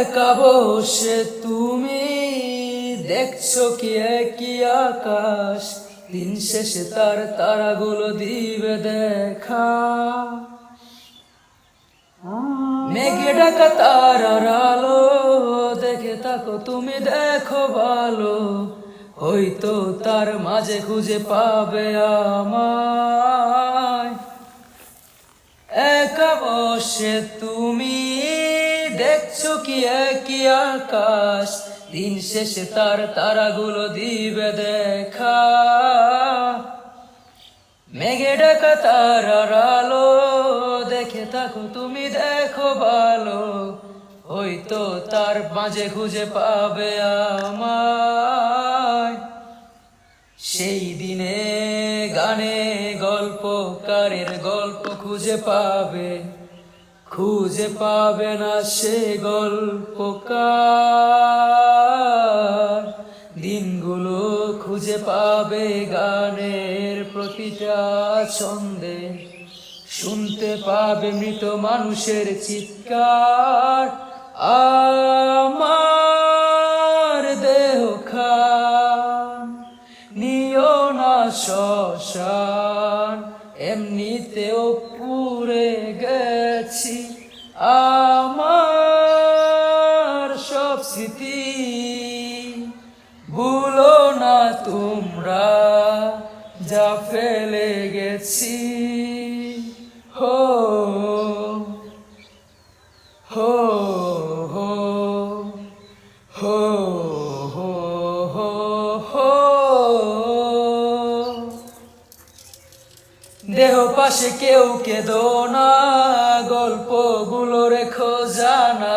একা তুমি। দেখছ কি একই আকাশ? দিন শেষে তার তারাগুলো দিবে দেখা। মেঘে ডাকা তারার আলো, দেখে থাকো তুমি দেখো ভালো। হয়তো তার মাঝে খুঁজে পাবে আমায়। একা বসে তুমি কি একই আকাশ? দিন শেষে তার তারাগুলো দিবে দেখা। মেঘে ডাকা তারার আলো, দেখে থাকো তুমি দেখো ভালো। হয়তো তার মাঝে খুঁজে পাবে আমায়। সেই দিনে গানে গল্পকারের গল্প খুঁজে পাবে। খুঁজে পাবে না সে গল্পকার দিনগুলো খুঁজে পাবে গানের প্রতিটা ছন্দে। শুনতে পাবে মৃত মানুষের চিৎকার। আমার দেহ খান, নিও না শ্মশান, এমনিতেও স্মৃতি ভুলো না তোমরা, যা ফেলে গেছি। হো হো হো হো হো হো হো। দেহ পাশে কেউ কেদো না, গল্পগুলো রেখো জানা।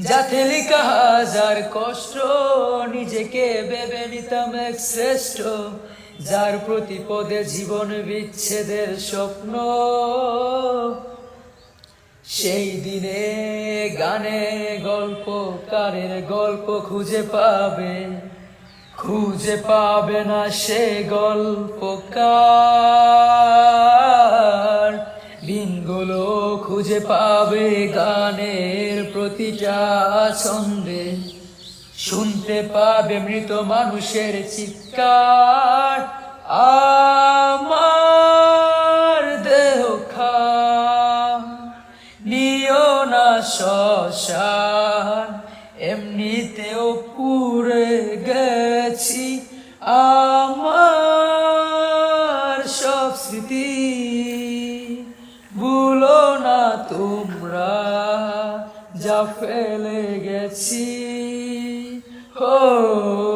যাতে লিখা হাজার কষ্ট, নিজেকে ভেবে নিতাম এক শ্রেষ্ঠ। যার প্রতি পদে জীবন বিচ্ছেদের স্বপ্ন। সেই দিনে গানে গল্পকারের গল্প খুঁজে পাবে। খুঁজে পাবে না সে গল্পকার। খুঁজে পাবে গানের প্রতিটা ছন্দে। শুনতে পাবে মৃত মানুষের চিৎকার, আমার দেহ খা নিও না শ্মশান, এমনিতেও পুরে গেছি। আমার সব স্মৃতি তোমরা যা ফেলে গেছি হো